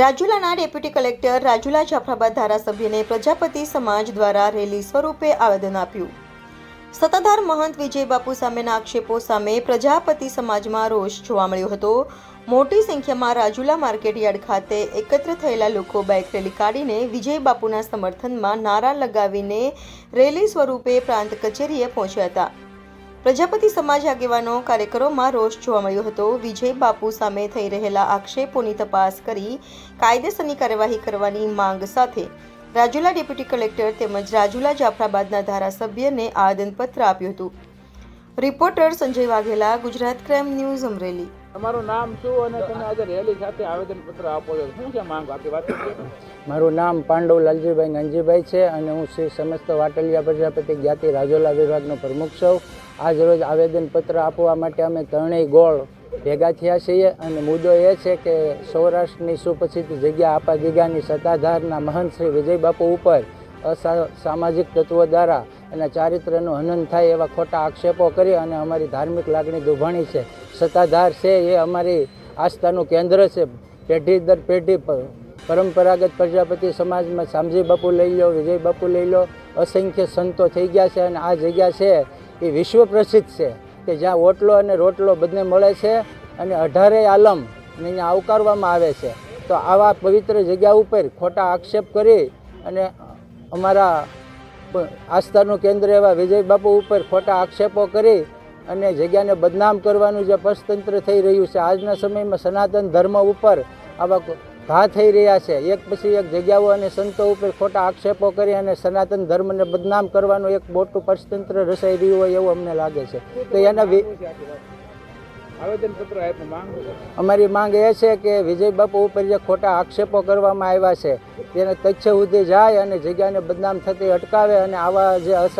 રાજુલાના deputy collector Rajula Jafrabad ધારાસભ્યને પ્રજાપતિ સમાજ દ્વારા રેલી સ્વરૂપે આવેદન આપ્યું. સત્તાધાર મહંત વિજય બાપુ સામેના આક્ષેપો સામે પ્રજાપતિ સમાજમાં રોષ જોવા મળ્યો હતો. મોટી સંખ્યામાં રાજુલા માર્કેટયાર્ડ ખાતે એકત્ર થયેલા લોકો બાઇક રેલી કાઢીને વિજય બાપુના સમર્થનમાં નારા લગાવીને રેલી સ્વરૂપે પ્રાંત કચેરીએ પહોંચ્યા હતા. પ્રજાપતિ સમાજ આગેવાનો કાર્યકરોમાં રોષ જોવા મળ્યો હતો. વિજય બાપુ સામે થઈ રહેલા આક્ષેપોની તપાસ કરી કાયદેસરની કાર્યવાહી કરવાની માંગ સાથે રાજુલા ડેપ્યુટી કલેક્ટર તેમજ રાજુલા જાફરાબાદના ધારાસભ્યને આદનપત્ર આપ્યું હતું. Reporter Sanjay Vaghela Gujarat crime news Amreli. તમારું નામ શું અને તમે આજે રેલી સાથે આવેદન પત્ર આપો છો? શું છે માંગ? આપી વાત મારું નામ પાંડવ લાલજીભાઈ ગંજીભાઈ છે અને હું શ્રી સમસ્ત વાટલિયા પ્રજાપતિ જ્ઞાતિ રાજોલા વિભાગનો પ્રમુખ છું. આજ રોજ આવેદનપત્ર આપવા માટે અમે ત્રણેય ગોળ ભેગા થયા છીએ અને મુદ્દો એ છે કે સૌરાષ્ટ્રની સુપસ્થિત જગ્યા આપા ગીગાની સત્તાધારના મહંત શ્રી વિજય બાપુ ઉપર સામાજિક તત્વો દ્વારા એના ચારિત્રનું હનન થાય એવા ખોટા આક્ષેપો કરી અને અમારી ધાર્મિક લાગણી દુભાણી છે. સત્તાધાર છે એ અમારી આસ્થાનું કેન્દ્ર છે. પેઢી દર પેઢી પરંપરાગત પ્રજાપતિ સમાજમાં શામજી બાપુ લઈ લો વિજય બાપુ લઈ લો, અસંખ્ય સંતો થઈ ગયા છે અને આ જગ્યા છે એ વિશ્વ પ્રસિદ્ધ છે કે જ્યાં ઓટલો અને રોટલો બંને મળે છે અને અઢારે આલમ અહીંયા આવકારવામાં આવે છે. તો આવા પવિત્ર જગ્યા ઉપર ખોટા આક્ષેપ કરી અને અમારા આસ્થાનું કેન્દ્ર એવા વિજય બાપુ ઉપર ખોટા આક્ષેપો કરી અને જગ્યાને બદનામ કરવાનું જે પશતંત્ર થઈ રહ્યું છે, આજના સમયમાં સનાતન ધર્મ ઉપર આવા ઘા થઈ રહ્યા છે એક પછી એક જગ્યાઓ અને સંતો ઉપર ખોટા આક્ષેપો કરી અને સનાતન ધર્મને બદનામ કરવાનું એક મોટું પશતંત્ર રચાઈ રહ્યું હોય એવું અમને લાગે છે તો એના? અમારી માંગ એ છે કે વિજય બાપુ ઉપર જે ખોટા આક્ષેપો કરવામાં આવ્યા છે તેને તચ્છ સુધી જાય અને જગ્યાને બદનામ થતી અટકાવે અને આવા જે અસ